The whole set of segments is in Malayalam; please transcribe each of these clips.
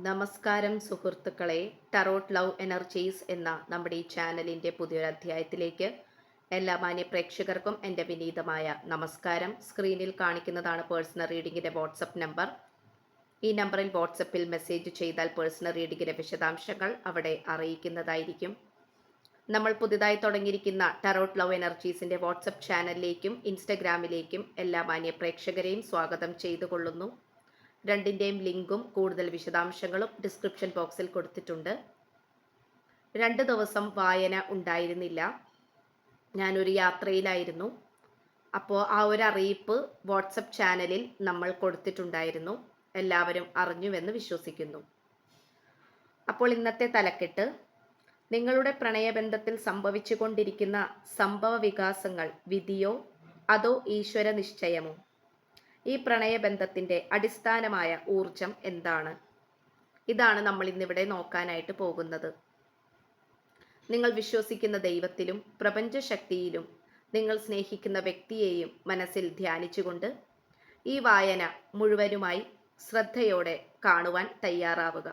നമസ്കാരം സുഹൃത്തുക്കളെ. ടറോട്ട് ലവ് എനർജീസ് എന്ന നമ്മുടെ ഈ ചാനലിന്റെ പുതിയൊരു അധ്യായത്തിലേക്ക് എല്ലാ മാന്യ പ്രേക്ഷകർക്കും എന്റെ വിനീതമായ നമസ്കാരം. സ്ക്രീനിൽ കാണിക്കുന്നതാണ് പേഴ്സണൽ റീഡിങ്ങിന്റെ വാട്സപ്പ് നമ്പർ ഈ നമ്പറിൽ വാട്സപ്പിൽ മെസ്സേജ് ചെയ്താൽ പേഴ്സണൽ റീഡിങ്ങിന്റെ വിശദാംശങ്ങൾ അവിടെ അറിയിക്കുന്നതായിരിക്കും. നമ്മൾ പുതുതായി തുടങ്ങിയിരിക്കുന്ന ടറോട്ട് ലവ് എനർജീസിന്റെ വാട്സപ്പ് ചാനലിലേക്കും ഇൻസ്റ്റഗ്രാമിലേക്കും എല്ലാ മാന്യ പ്രേക്ഷകരെയും സ്വാഗതം ചെയ്തുകൊള്ളുന്നു. രണ്ടിന്റെയും ലിങ്കും കൂടുതൽ വിശദാംശങ്ങളും ഡിസ്ക്രിപ്ഷൻ ബോക്സിൽ കൊടുത്തിട്ടുണ്ട്. രണ്ട് ദിവസം വായന ഉണ്ടായിരുന്നില്ല. ഞാനൊരു യാത്രയിലായിരുന്നു. അപ്പോൾ ആ ഒരു അറിയിപ്പ് വാട്സപ്പ് ചാനലിൽ നമ്മൾ കൊടുത്തിട്ടുണ്ടായിരുന്നു. എല്ലാവരും അറിഞ്ഞുവെന്ന് വിശ്വസിക്കുന്നു. അപ്പോൾ ഇന്നത്തെ തലക്കെട്ട്. നിങ്ങളുടെ പ്രണയബന്ധത്തിൽ സംഭവിച്ചുകൊണ്ടിരിക്കുന്ന സംഭവ വികാസങ്ങൾ വിധിയോ അതോ ഈശ്വര നിശ്ചയമോ ഈ പ്രണയബന്ധത്തിന്റെ അടിസ്ഥാനമായ ഊർജം എന്താണ്? ഇതാണ് നമ്മൾ ഇന്നിവിടെ നോക്കാനായിട്ട് പോകുന്നത്. നിങ്ങൾ വിശ്വസിക്കുന്ന ദൈവത്തിലും പ്രപഞ്ചശക്തിയിലും നിങ്ങൾ സ്നേഹിക്കുന്ന വ്യക്തിയെയും മനസ്സിൽ ധ്യാനിച്ചുകൊണ്ട് ഈ വായന മുഴുവനുമായി ശ്രദ്ധയോടെ കാണുവാൻ തയ്യാറാവുക.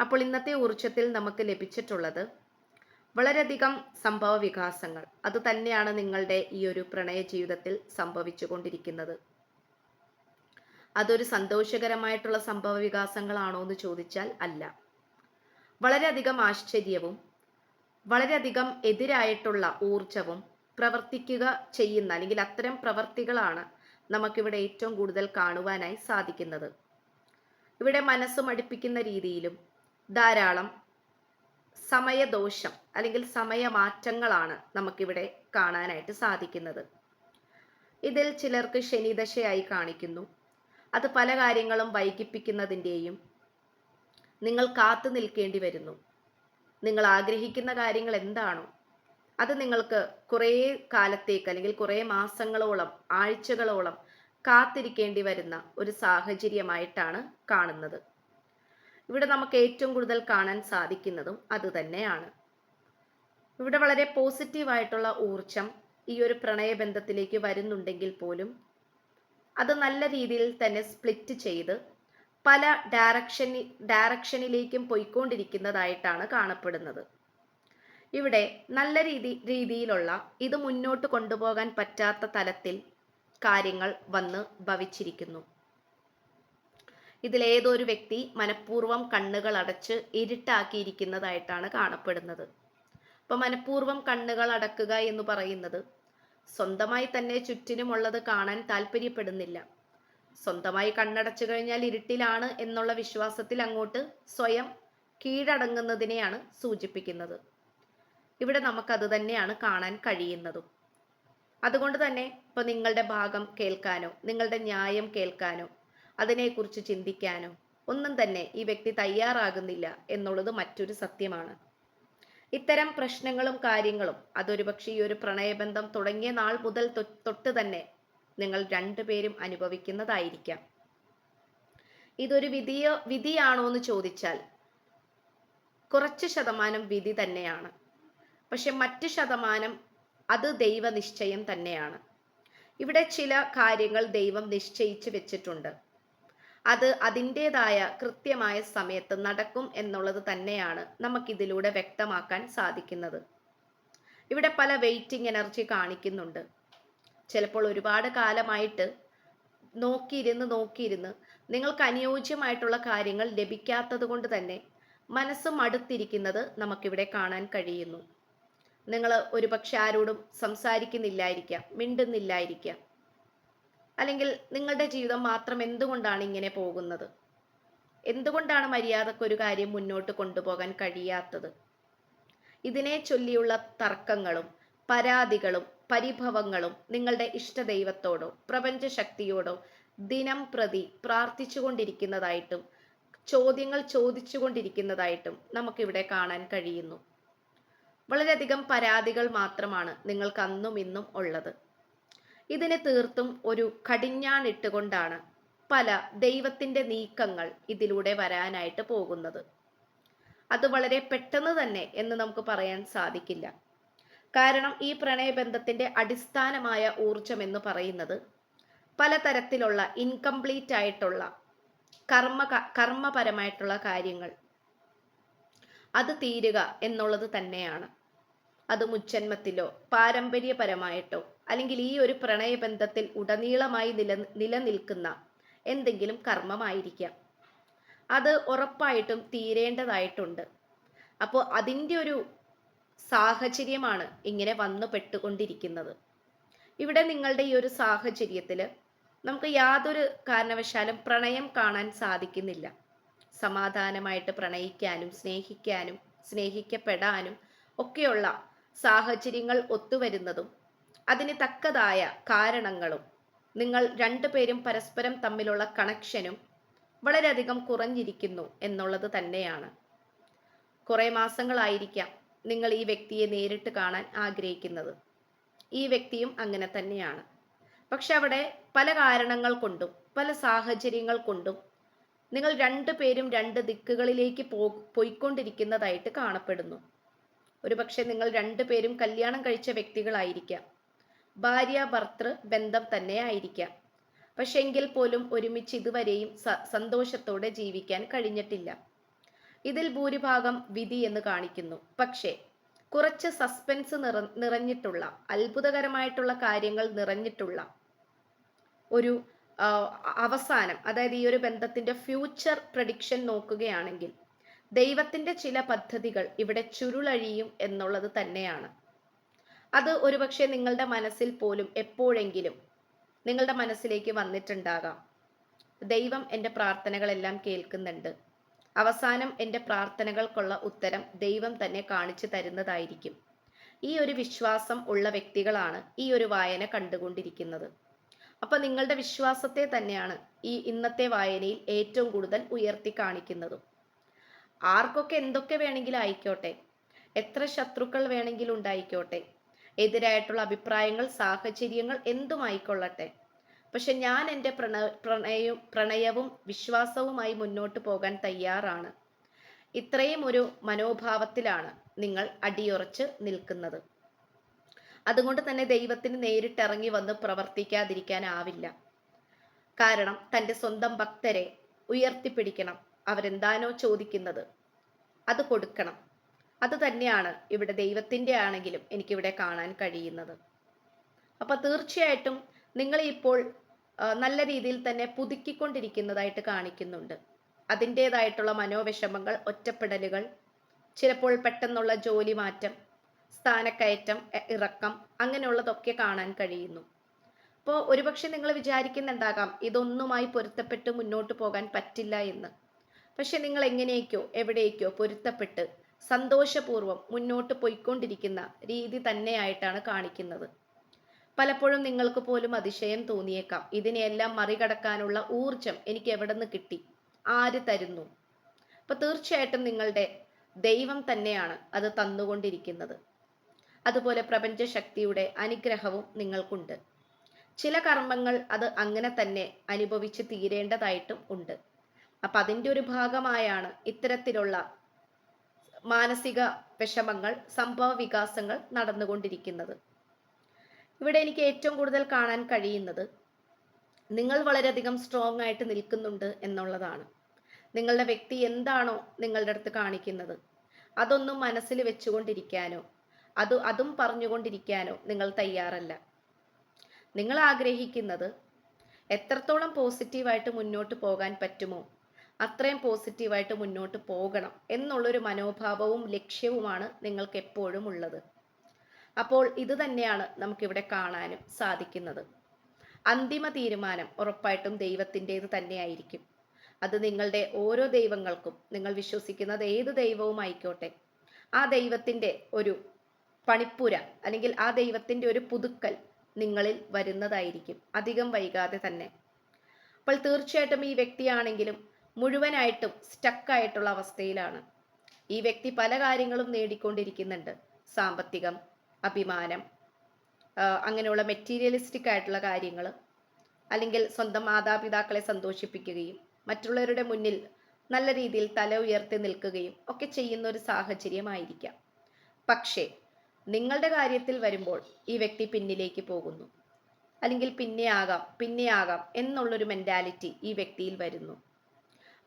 അപ്പോൾ ഇന്നത്തെ ഊർജത്തിൽ നമുക്ക് ലഭിച്ചിട്ടുള്ളത് വളരെയധികം സംഭവ വികാസങ്ങൾ അത് തന്നെയാണ് നിങ്ങളുടെ ഈ ഒരു പ്രണയ ജീവിതത്തിൽ സംഭവിച്ചു കൊണ്ടിരിക്കുന്നത് അതൊരു സന്തോഷകരമായിട്ടുള്ള സംഭവ വികാസങ്ങളാണോ എന്ന് ചോദിച്ചാൽ അല്ല. വളരെയധികം ആശ്ചര്യവും വളരെയധികം എതിരായിട്ടുള്ള ഊർജവും പ്രവർത്തിക്കുക ചെയ്യുന്ന അല്ലെങ്കിൽ അത്തരം പ്രവർത്തികളാണ് നമുക്കിവിടെ ഏറ്റവും കൂടുതൽ കാണുവാനായി സാധിക്കുന്നത്. ഇവിടെ മനസ്സ് മടുപ്പിക്കുന്ന രീതിയിലും ധാരാളം സമയദോഷം അല്ലെങ്കിൽ സമയമാറ്റങ്ങളാണ് നമുക്കിവിടെ കാണാനായിട്ട് സാധിക്കുന്നത്. ഇതിൽ ചിലർക്ക് ശനിദശയായി കാണിക്കുന്നു. അത് പല കാര്യങ്ങളും വൈകിപ്പിക്കുന്നതിന്റെയും നിങ്ങൾ കാത്തു നിൽക്കേണ്ടി വരുന്നു. നിങ്ങൾ ആഗ്രഹിക്കുന്ന കാര്യങ്ങൾ എന്താണോ അത് നിങ്ങൾക്ക് കുറേ കാലത്തേക്ക് അല്ലെങ്കിൽ കുറേ മാസങ്ങളോളം ആഴ്ചകളോളം കാത്തിരിക്കേണ്ടി വരുന്ന ഒരു സാഹചര്യമായിട്ടാണ് കാണുന്നത്. ഇവിടെ നമുക്ക് ഏറ്റവും കൂടുതൽ കാണാൻ സാധിക്കുന്നതും അതുതന്നെയാണ് ഇവിടെ വളരെ പോസിറ്റീവായിട്ടുള്ള ഊർജം ഈ ഒരു പ്രണയബന്ധത്തിലേക്ക് വരുന്നുണ്ടെങ്കിൽ പോലും അത് നല്ല രീതിയിൽ തന്നെ സ്പ്ലിറ്റ് ചെയ്ത് പല ഡയറക്ഷൻ ഡയറക്ഷനിലേക്കും പോയിക്കൊണ്ടിരിക്കുന്നതായിട്ടാണ് കാണപ്പെടുന്നത്. ഇവിടെ നല്ല രീതി രീതിയിലുള്ള ഇത് മുന്നോട്ട് കൊണ്ടുപോകാൻ പറ്റാത്ത തലത്തിൽ കാര്യങ്ങൾ വന്ന് ഭവിച്ചിരിക്കുന്നു. ഇതിലേതൊരു വ്യക്തി മനഃപൂർവം കണ്ണുകൾ അടച്ച് ഇരുട്ടാക്കിയിരിക്കുന്നതായിട്ടാണ് കാണപ്പെടുന്നത്. അപ്പോൾ മനഃപൂർവം കണ്ണുകൾ അടക്കുക എന്ന് പറയുന്നത് സ്വന്തമായി തന്നെ ചുറ്റിനുമുള്ളത് കാണാൻ താല്പര്യപ്പെടുന്നില്ല. സ്വന്തമായി കണ്ണടച്ചു കഴിഞ്ഞാൽ ഇരുട്ടിലാണ് എന്നുള്ള വിശ്വാസത്തിൽ അങ്ങോട്ട് സ്വയം കീഴടങ്ങുന്നതിനെയാണ് സൂചിപ്പിക്കുന്നത്. ഇവിടെ നമുക്കത് തന്നെയാണ് കാണാൻ കഴിയുന്നതും. അതുകൊണ്ട് തന്നെ ഇപ്പൊ നിങ്ങളുടെ ഭാഗം കേൾക്കാനോ നിങ്ങളുടെ ന്യായം കേൾക്കാനോ അതിനെക്കുറിച്ച് ചിന്തിക്കാനോ ഒന്നും തന്നെ ഈ വ്യക്തി തയ്യാറാകുന്നില്ല എന്നുള്ളത് മറ്റൊരു സത്യമാണ്. ഇത്തരം പ്രശ്നങ്ങളും കാര്യങ്ങളും അതൊരു പക്ഷേ ഈ ഒരു പ്രണയബന്ധം തുടങ്ങിയ നാൾ മുതൽ തൊട്ട് തന്നെ നിങ്ങൾ രണ്ടുപേരും അനുഭവിക്കുന്നതായിരിക്കാം. ഇതൊരു വിധിയോ വിധിയാണോ എന്ന് ചോദിച്ചാൽ കുറച്ച് ശതമാനം വിധി തന്നെയാണ്. പക്ഷെ മറ്റ് ശതമാനം അത് ദൈവനിശ്ചയം തന്നെയാണ്. ഇവിടെ ചില കാര്യങ്ങൾ ദൈവം നിശ്ചയിച്ച് വെച്ചിട്ടുണ്ട്. അത് അതിന്റെതായ കൃത്യമായ സമയത്ത് നടക്കും എന്നുള്ളത് തന്നെയാണ് നമുക്കിതിലൂടെ വ്യക്തമാക്കാൻ സാധിക്കുന്നത്. ഇവിടെ പല വെയിറ്റിംഗ് എനർജി കാണിക്കുന്നുണ്ട്. ചിലപ്പോൾ ഒരുപാട് കാലമായിട്ട് നോക്കിയിരുന്ന് നോക്കിയിരുന്ന് നിങ്ങൾക്ക് അനുയോജ്യമായിട്ടുള്ള കാര്യങ്ങൾ ലഭിക്കാത്തത് കൊണ്ട് തന്നെ മനസ്സ് മടുത്തിരിക്കുന്നത് നമുക്കിവിടെ കാണാൻ കഴിയുന്നു. നിങ്ങൾ ഒരുപക്ഷെ ആരോടും സംസാരിക്കുന്നില്ലായിരിക്കാം മിണ്ടുന്നില്ലായിരിക്കാം. അല്ലെങ്കിൽ നിങ്ങളുടെ ജീവിതം മാത്രം എന്തുകൊണ്ടാണ് ഇങ്ങനെ പോകുന്നത്? എന്തുകൊണ്ടാണ് മര്യാദയ്ക്ക് ഒരു കാര്യം മുന്നോട്ട് കൊണ്ടുപോകാൻ കഴിയാത്തത്? ഇതിനെ ചൊല്ലിയുള്ള തർക്കങ്ങളും പരാതികളും പരിഭവങ്ങളും നിങ്ങളുടെ ഇഷ്ടദൈവത്തോടോ പ്രപഞ്ചശക്തിയോടോ ദിനം പ്രതി പ്രാർത്ഥിച്ചുകൊണ്ടിരിക്കുന്നതായിട്ടും ചോദ്യങ്ങൾ ചോദിച്ചുകൊണ്ടിരിക്കുന്നതായിട്ടും നമുക്കിവിടെ കാണാൻ കഴിയുന്നു. വളരെയധികം പരാതികൾ മാത്രമാണ് നിങ്ങൾക്ക് അന്നും ഇന്നും ഉള്ളത്. ഇതിന് തീർത്തും ഒരു കടിഞ്ഞാണിട്ടുകൊണ്ടാണ് പല ദൈവത്തിന്റെ നീക്കങ്ങൾ ഇതിലൂടെ വരാനായിട്ട് പോകുന്നത്. അത് വളരെ പെട്ടെന്ന് തന്നെ എന്ന് നമുക്ക് പറയാൻ സാധിക്കില്ല. കാരണം ഈ പ്രണയബന്ധത്തിന്റെ അടിസ്ഥാനമായ ഊർജം എന്ന് പറയുന്നത് പലതരത്തിലുള്ള ഇൻകംപ്ലീറ്റ് ആയിട്ടുള്ള കർമ്മ കർമ്മപരമായിട്ടുള്ള കാര്യങ്ങൾ. അത് തീരുക എന്നുള്ളത് തന്നെയാണ്. അത് മുച്ചന്മത്തിലോ പാരമ്പര്യപരമായിട്ടോ അല്ലെങ്കിൽ ഈ ഒരു പ്രണയബന്ധത്തിൽ ഉടനീളമായി നില നിലനിൽക്കുന്ന എന്തെങ്കിലും കർമ്മമായിരിക്കാം. അത് ഉറപ്പായിട്ടും തീരേണ്ടതായിട്ടുണ്ട്. അപ്പോൾ അതിന്റെ ഒരു സാഹചര്യമാണ് ഇങ്ങനെ വന്നു പെട്ടുകൊണ്ടിരിക്കുന്നത്. ഇവിടെ നിങ്ങളുടെ ഈ ഒരു സാഹചര്യത്തിൽ നമുക്ക് യാതൊരു കാരണവശാലും പ്രണയം കാണാൻ സാധിക്കുന്നില്ല. സമാധാനമായിട്ട് പ്രണയിക്കാനും സ്നേഹിക്കാനും സ്നേഹിക്കപ്പെടാനും ഒക്കെയുള്ള സാഹചര്യങ്ങൾ ഒത്തുവരുന്നതും അതിന് തക്കതായ കാരണങ്ങളും നിങ്ങൾ രണ്ടുപേരും പരസ്പരം തമ്മിലുള്ള കണക്ഷനും വളരെയധികം കുറഞ്ഞിരിക്കുന്നു എന്നുള്ളത് തന്നെയാണ്. കുറേ മാസങ്ങളായിരിക്കാം നിങ്ങൾ ഈ വ്യക്തിയെ നേരിട്ട് കാണാൻ ആഗ്രഹിക്കുന്നത്. ഈ വ്യക്തിയും അങ്ങനെ തന്നെയാണ്. പക്ഷെ അവിടെ പല കാരണങ്ങൾ കൊണ്ടും പല സാഹചര്യങ്ങൾ കൊണ്ടും നിങ്ങൾ രണ്ടു പേരും രണ്ട് ദിക്കുകളിലേക്ക് പോയിക്കൊണ്ടിരിക്കുന്നതായിട്ട് കാണപ്പെടുന്നു. ഒരുപക്ഷെ നിങ്ങൾ രണ്ടുപേരും കല്യാണം കഴിച്ച വ്യക്തികളായിരിക്കാം. ഭാര്യ ഭർത്തൃ ബന്ധം തന്നെ ആയിരിക്കാം. പക്ഷെ എങ്കിൽ പോലും ഒരുമിച്ച് ഇതുവരെയും സന്തോഷത്തോടെ ജീവിക്കാൻ കഴിഞ്ഞിട്ടില്ല. ഇതിൽ ഭൂരിഭാഗം വിധി എന്ന് കാണിക്കുന്നു. പക്ഷേ കുറച്ച് സസ്പെൻസ് നിറ നിറഞ്ഞിട്ടുള്ള അത്ഭുതകരമായിട്ടുള്ള കാര്യങ്ങൾ നിറഞ്ഞിട്ടുള്ള ഒരു അവസാനം അതായത് ഈ ഒരു ബന്ധത്തിന്റെ ഫ്യൂച്ചർ പ്രഡിക്ഷൻ നോക്കുകയാണെങ്കിൽ ദൈവത്തിന്റെ ചില പദ്ധതികൾ ഇവിടെ ചുരുളഴിയും എന്നുള്ളത് തന്നെയാണ്. അത് ഒരുപക്ഷെ നിങ്ങളുടെ മനസ്സിൽ പോലും എപ്പോഴെങ്കിലും നിങ്ങളുടെ മനസ്സിലേക്ക് വന്നിട്ടുണ്ടാകാം. ദൈവം എന്റെ പ്രാർത്ഥനകളെല്ലാം കേൾക്കുന്നുണ്ട്. അവസാനം എന്റെ പ്രാർത്ഥനകൾക്കുള്ള ഉത്തരം ദൈവം തന്നെ കാണിച്ചു തരുന്നതായിരിക്കും. ഈ ഒരു വിശ്വാസം ഉള്ള വ്യക്തികളാണ് ഈ ഒരു വായന കണ്ടുകൊണ്ടിരിക്കുന്നത്. അപ്പൊ നിങ്ങളുടെ വിശ്വാസത്തെ തന്നെയാണ് ഈ ഇന്നത്തെ വായനയിൽ ഏറ്റവും കൂടുതൽ ഉയർത്തി കാണിക്കുന്നതും. ആർക്കൊക്കെ എന്തൊക്കെ വേണമെങ്കിലും ആയിക്കോട്ടെ. എത്ര ശത്രുക്കൾ വേണമെങ്കിലും ഉണ്ടായിക്കോട്ടെ. എതിരായിട്ടുള്ള അഭിപ്രായങ്ങൾ സാഹചര്യങ്ങൾ എന്തുമായിക്കൊള്ളട്ടെ പക്ഷെ ഞാൻ എന്റെ പ്രണ പ്രണയവും പ്രണയവും വിശ്വാസവുമായി മുന്നോട്ട് പോകാൻ തയ്യാറാണ്. ഇത്രയും ഒരു മനോഭാവത്തിലാണ് നിങ്ങൾ അടിയുറച്ച് നിൽക്കുന്നത്. അതുകൊണ്ട് തന്നെ ദൈവത്തിന് നേരിട്ടിറങ്ങി വന്ന് പ്രവർത്തിക്കാതിരിക്കാനാവില്ല. കാരണം തന്റെ സ്വന്തം ഭക്തരെ ഉയർത്തിപ്പിടിക്കണം. അവരെന്താനോ ചോദിക്കുന്നത് അത് കൊടുക്കണം. അത് തന്നെയാണ് ഇവിടെ ദൈവത്തിന്റെ ആണെങ്കിലും എനിക്കിവിടെ കാണാൻ കഴിയുന്നത്. അപ്പം തീർച്ചയായിട്ടും നിങ്ങൾ ഇപ്പോൾ നല്ല രീതിയിൽ തന്നെ പുതുക്കിക്കൊണ്ടിരിക്കുന്നതായിട്ട് കാണിക്കുന്നുണ്ട്. അതിന്റേതായിട്ടുള്ള മനോവിഷമങ്ങൾ ഒറ്റപ്പെടലുകൾ ചിലപ്പോൾ പെട്ടെന്നുള്ള ജോലി മാറ്റം സ്ഥാനക്കയറ്റം ഇറക്കം അങ്ങനെയുള്ളതൊക്കെ കാണാൻ കഴിയുന്നു. അപ്പോൾ ഒരുപക്ഷെ നിങ്ങൾ വിചാരിക്കുന്നുണ്ടാകാം ഇതൊന്നുമായി പൊരുത്തപ്പെട്ട് മുന്നോട്ട് പോകാൻ പറ്റില്ല എന്ന്. പക്ഷെ നിങ്ങൾ എങ്ങനെയൊക്കെയോ എവിടേക്കോ പൊരുത്തപ്പെട്ട് സന്തോഷപൂർവം മുന്നോട്ട് പോയിക്കൊണ്ടിരിക്കുന്ന രീതി തന്നെയായിട്ടാണ് കാണിക്കുന്നത്. പലപ്പോഴും നിങ്ങൾക്ക് പോലും അതിശയം തോന്നിയേക്കാം. ഇതിനെയെല്ലാം മറികടക്കാനുള്ള ഊർജം എനിക്ക് എവിടെ നിന്ന് കിട്ടി? ആര് തരുന്നു? അപ്പൊ തീർച്ചയായിട്ടും നിങ്ങളുടെ ദൈവം തന്നെയാണ് അത് തന്നുകൊണ്ടിരിക്കുന്നത്. അതുപോലെ പ്രപഞ്ചശക്തിയുടെ അനുഗ്രഹവും നിങ്ങൾക്കുണ്ട്. ചില കർമ്മങ്ങൾ അത് അങ്ങനെ തന്നെ അനുഭവിച്ച് തീരേണ്ടതായിട്ടും ഉണ്ട്. അപ്പൊ അതിന്റെ ഒരു ഭാഗമായാണ് ഇത്തരത്തിലുള്ള മാനസിക വിഷമങ്ങൾ സംഭവ വികാസങ്ങൾ നടന്നുകൊണ്ടിരിക്കുന്നത്. ഇവിടെ എനിക്ക് ഏറ്റവും കൂടുതൽ കാണാൻ കഴിയുന്നത് നിങ്ങൾ വളരെയധികം സ്ട്രോങ് ആയിട്ട് നിൽക്കുന്നുണ്ട് എന്നുള്ളതാണ്. നിങ്ങളുടെ വ്യക്തി എന്താണോ നിങ്ങളുടെ അടുത്ത് കാണിക്കുന്നത്. അതൊന്നും മനസ്സിൽ വെച്ചുകൊണ്ടിരിക്കാനോ അത് അതും പറഞ്ഞുകൊണ്ടിരിക്കാനോ നിങ്ങൾ തയ്യാറല്ല. നിങ്ങൾ ആഗ്രഹിക്കുന്നത് എത്രത്തോളം പോസിറ്റീവായിട്ട് മുന്നോട്ട് പോകാൻ പറ്റുമോ അത്രയും പോസിറ്റീവായിട്ട് മുന്നോട്ട് പോകണം എന്നുള്ളൊരു മനോഭാവവും ലക്ഷ്യവുമാണ് നിങ്ങൾക്ക് എപ്പോഴും ഉള്ളത്. അപ്പോൾ ഇത് തന്നെയാണ് നമുക്കിവിടെ കാണാനും സാധിക്കുന്നത്. അന്തിമ തീരുമാനം ഉറപ്പായിട്ടും ദൈവത്തിന്റെത് തന്നെയായിരിക്കും. അത് നിങ്ങളുടെ ഓരോ ദൈവങ്ങൾക്കും നിങ്ങൾ വിശ്വസിക്കുന്നത് ഏത് ദൈവവും ആയിക്കോട്ടെ ആ ദൈവത്തിന്റെ ഒരു പണിപ്പുര അല്ലെങ്കിൽ ആ ദൈവത്തിന്റെ ഒരു പുതുക്കൽ നിങ്ങളിൽ വരുന്നതായിരിക്കും. അധികം വൈകാതെ തന്നെ. അപ്പോൾ തീർച്ചയായിട്ടും ഈ വ്യക്തിയാണെങ്കിലും മുഴുവനായിട്ടും സ്റ്റക്കായിട്ടുള്ള അവസ്ഥയിലാണ്. ഈ വ്യക്തി പല കാര്യങ്ങളും നേടിക്കൊണ്ടിരിക്കുന്നുണ്ട്. സാമ്പത്തികം അഭിമാനം അങ്ങനെയുള്ള മെറ്റീരിയലിസ്റ്റിക് ആയിട്ടുള്ള കാര്യങ്ങൾ അല്ലെങ്കിൽ സ്വന്തം മാതാപിതാക്കളെ സന്തോഷിപ്പിക്കുകയും മറ്റുള്ളവരുടെ മുന്നിൽ നല്ല രീതിയിൽ തല ഉയർത്തി നിൽക്കുകയും ഒക്കെ ചെയ്യുന്ന ഒരു സാഹചര്യമായിരിക്കാം. പക്ഷേ നിങ്ങളുടെ കാര്യത്തിൽ വരുമ്പോൾ ഈ വ്യക്തി പിന്നിലേക്ക് പോകുന്നു. അല്ലെങ്കിൽ പിന്നെയാകാം പിന്നെയാകാം എന്നുള്ളൊരു മെന്റാലിറ്റി ഈ വ്യക്തിയിൽ വരുന്നു.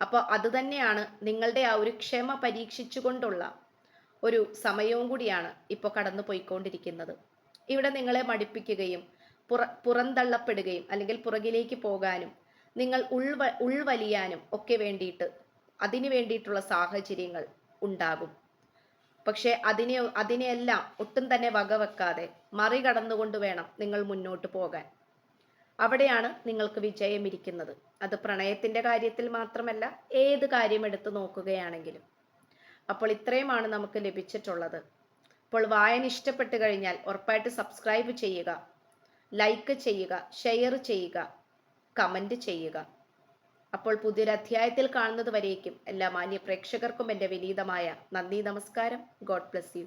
അപ്പോൾ അത് തന്നെയാണ് നിങ്ങളുടെ ആ ഒരു ക്ഷമ പരീക്ഷിച്ചുകൊണ്ടുള്ള ഒരു സമയവും കൂടിയാണ് ഇപ്പോൾ കടന്നു പോയിക്കൊണ്ടിരിക്കുന്നത് ഇവിടെ നിങ്ങളെ മടിപ്പിക്കുകയും പുറ പുറന്തള്ളപ്പെടുകയും അല്ലെങ്കിൽ പുറകിലേക്ക് പോകാനും നിങ്ങൾ ഉൾവ ഉൾവലിയാനും ഒക്കെ വേണ്ടിയിട്ട് അതിനു വേണ്ടിയിട്ടുള്ള സാഹചര്യങ്ങൾ ഉണ്ടാകും. പക്ഷേ അതിനെ അതിനെയെല്ലാം ഒട്ടും തന്നെ വകവെക്കാതെ മറികടന്നുകൊണ്ട് വേണം നിങ്ങൾ മുന്നോട്ട് പോകാൻ. അവിടെയാണ് നിങ്ങൾക്ക് വിജയം ഇരിക്കുന്നത് അത് പ്രണയത്തിന്റെ കാര്യത്തിൽ മാത്രമല്ല ഏത് കാര്യം എടുത്തു നോക്കുകയാണെങ്കിലും. അപ്പോൾ ഇത്രയുമാണ് നമുക്ക് ലഭിച്ചിട്ടുള്ളത്. അപ്പോൾ വായന ഇഷ്ടപ്പെട്ട് കഴിഞ്ഞാൽ ഉറപ്പായിട്ട് സബ്സ്ക്രൈബ് ചെയ്യുക ലൈക്ക് ചെയ്യുക ഷെയർ ചെയ്യുക കമന്റ് ചെയ്യുക. അപ്പോൾ പുതിയൊരു അധ്യായത്തിൽ കാണുന്നത് വരേക്കും എല്ലാ മാന്യ പ്രേക്ഷകർക്കും എന്റെ വിനീതമായ നന്ദി നമസ്കാരം. God bless you.